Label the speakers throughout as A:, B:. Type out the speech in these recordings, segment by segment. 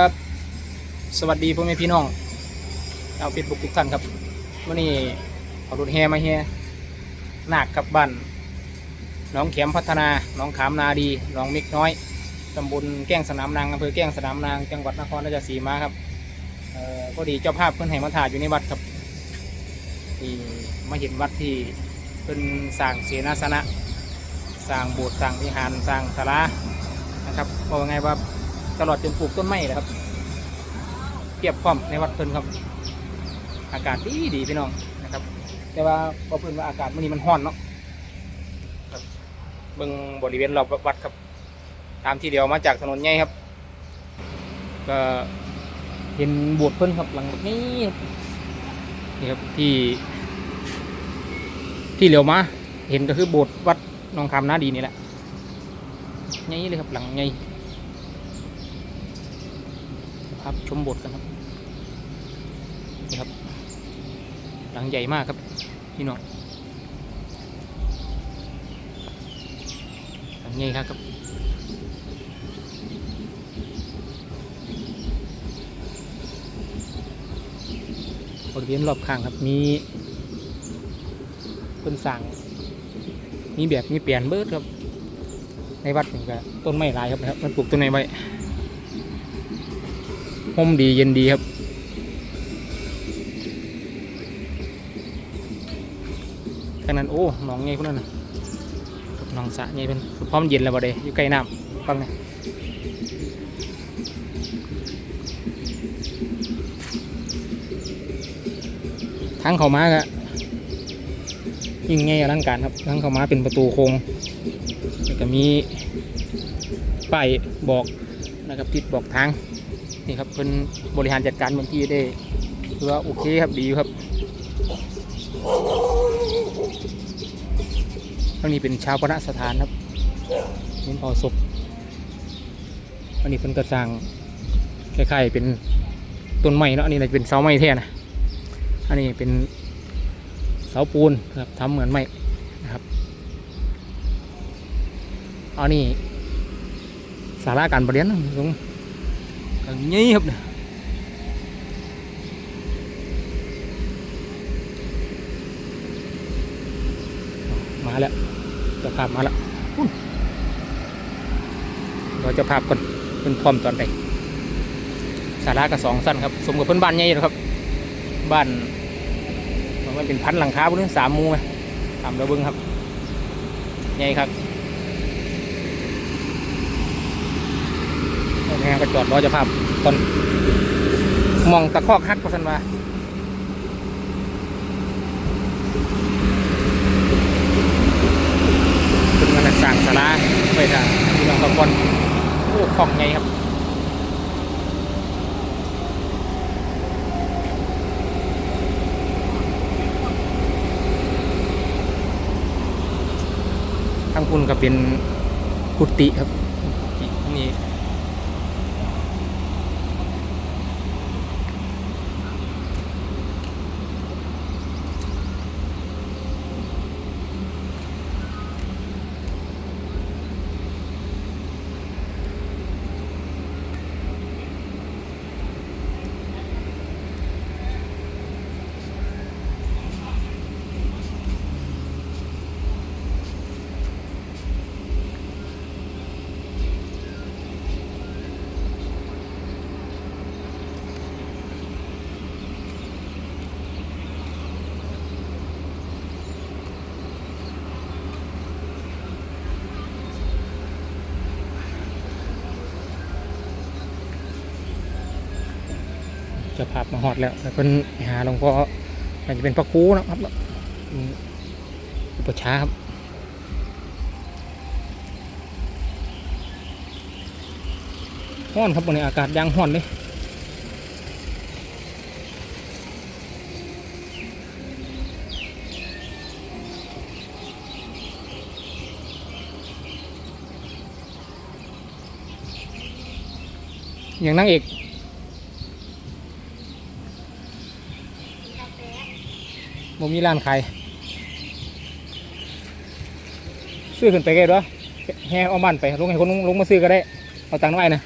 A: ครับสวัสดีพ่อแม่พี่น้องเอาเฟซบุ๊กทุกท่านครับวันนี้เอารถแฮมาแฮหนักกับบ้านน้องเข็มพัฒนาน้องขามนาดีน้องมิกน้อยตำบลแก้งสนามนางอำเภอแก้งสนามนางจังหวัดนครราชสีมาครับเอ่อพอดีเจ้าภาพเพิ่นให้มาถ่ายอยู่ในวัดครับที่มาเห็นวัดที่เพิ่นสร้างเสนาสนะสร้างโบสถ์สร้างวิหารสร้างศาลานะครับบอกว่าไงว่า ตลอดจนปลูกต้นไม้เลยครับเทียบพร้อมในวัดเพิ่นครับ อากาศดีดีพี่น้องนะครับ แต่ว่าพอเพิ่นว่าอากาศมื้อนี้มันร้อนเนาะครับเบิ่งบริเวณรอบวัดครับ ตามที่เดียวมาจากถนนใหญ่ครับ ก็เห็นโบสถ์เพิ่นครับหลังนี้นี่ครับที่ ที่เหลียวมาเห็นก็คือโบสถ์วัดหนองคำนาดีนี่แหละใหญ่เลยครับหลังใหญ่ ครับชมบทกันครับนี่ครับ หลังใหญ่มากครับพี่น้องหลังใหญ่ครับครับบริเวณรอบข้างครับมีต้นสั่งมีแบบมีเปลี่ยนเบิร์ดครับ ในวัดนี่ก็ต้นไม้หลายครับนะครับมันปลูกต้นไม้ไว้ ห่มดีเย็นดีครับขนาดโอ้หนองไงพวกนั้นนะหนองสะไงเป็นพร้อมเย็นแล้วบ่เด้อยู่ใกล้น้ำฟังนะทางเขาม้ากะยิ่งไงอลังการครับทางเขาม้าเป็นประตูโค้งแล้วก็มีป้ายบอกนะครับติดบอกทาง นี่ครับเป็นบริหารจัดการพื้นที่ได้ถือว่าโอเคครับดีครับอันนี้เป็นชาวปณสถานครับเป็นเผาศพอันนี้เป็นกระสังคล้ายๆเป็นต้นไม้เนาะอันนี้น่าจะเป็นเสาไม้แท้นะอันนี้เป็นเสาปูนครับทำเหมือนไม้นะครับอันนี้สาราการประเรียน นะตรง gần nhí hụp nè มาแล้วจะภาพมาแล้วเราจะภาพก่อนเป็นพร้อมตอนใดสารากับสองสั้นครับ สมกับเพื่อนบ้านใหญ่อยู่ครับบ้านมันเป็นพันหลังคาพวกนี้สามมูไงสามระเบิงครับใหญ่ครับ โอเคก็จอดรอจะภาพตอนมองตะคอกฮักก็สันว่าเป็นงานสร้างสาราไปทางที่น้องตะกอนโอ้ของไงครับทางคุณก็เป็นกุฏิครับนี่ จะภาพมาหอดแล้วแต่เพิ่นหาหลวงพ่ออาจจะเป็นพระครูนะครับอุปชาครับห้อนครับวันนี้อากาศยางห้อนเลยอย่างนางเอก ผมมีร้านขายซื้อขึ้นไปไกลด้วแห่เอาบ้นไปลงให้คนลงมาซื้อก็ได้ เอาตังค์ไน้นะ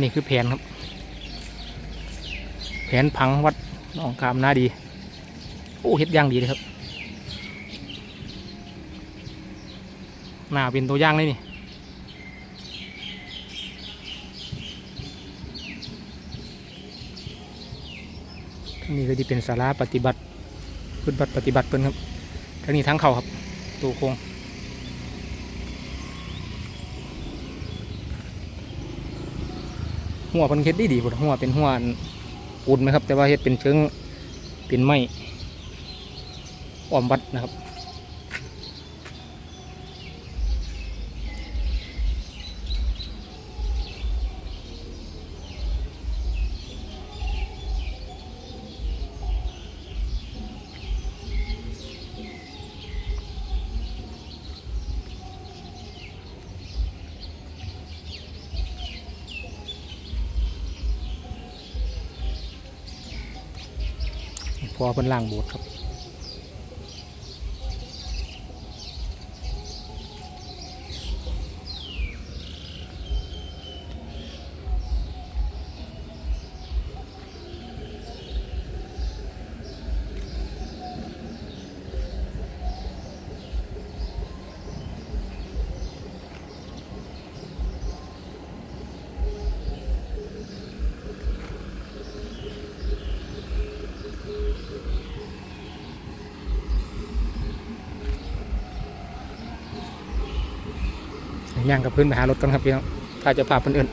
A: นี่คือแผนครับ แผนผังวัดหนองคามน่าดี โอ้เห็ดย่างดีเลยครับหน้าเป็นตัวย่างเลยนี่ นี่ก็จะเป็นสาราปฏิบัติพื้นบัตรปฏิบัติเพิ่นครับทางนี้ทั้งเขาครับตัวโคงหัวเพิ่นเฮ็ดดีดีหมดหัวเป็นหัวอันปูนไหมครับ แต่ว่าเฮ็ดเป็นเชิงเป็นไม้อ้อมวัดนะครับ อเพิ่นล่างโบสถ์ครับ ย่างกับพื้นไปหารถกันครับพี่น้องถ้าจะพาเพื่อนอื่น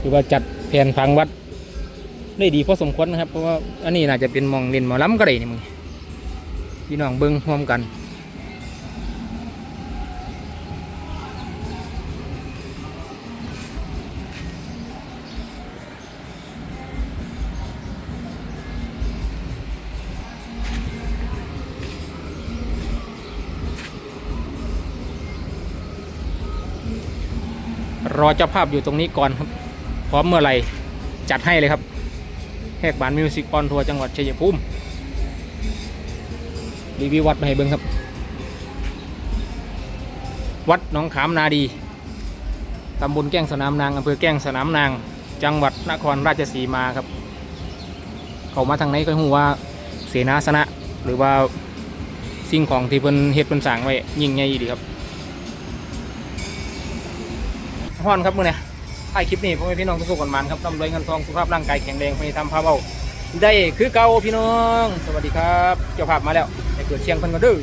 A: คือว่าจัดแผนพังวัดได้ดีพอสมควรนะครับ เพราะว่าอันนี้น่าจะเป็นมองเลนมอล้ำก็ได้นี่มึง พี่น้องเบิ้งร่วมกัน รอเจ้าภาพอยู่ตรงนี้ก่อนครับ พร้อมเมื่อไหร่ จัดให้เลยครับแหกบานมิวสิกออนทัวร์จังหวัดชัยภูมิ รีวิววัดมาให้เบิ่งครับ วัดหนองขามนาดีตำบลแก้งสนามนางอำเภอแก้งสนามนาง จังหวัดนครราชสีมาครับ เขามาทางไหนก็หูว่าเสนาสนะ หรือว่าสิ่งของที่เพิ่นเฮ็ดเพิ่นสร้างไว้ยิ่งใหญ่ดีครับฮ้อนครับมื้อนี้ถ่ายคลิปนี้พ่อแม่พี่น้องทุกคนมันครับร่ำรวยเงินทองสุขภาพร่างกายแข็งแรงไม่ทำพาเบาได้คือเก่าพี่น้อง สวัสดีครับ เจ้าภาพมาแล้ว ไปเกิดเชียงเพิ่นก็ดื้อ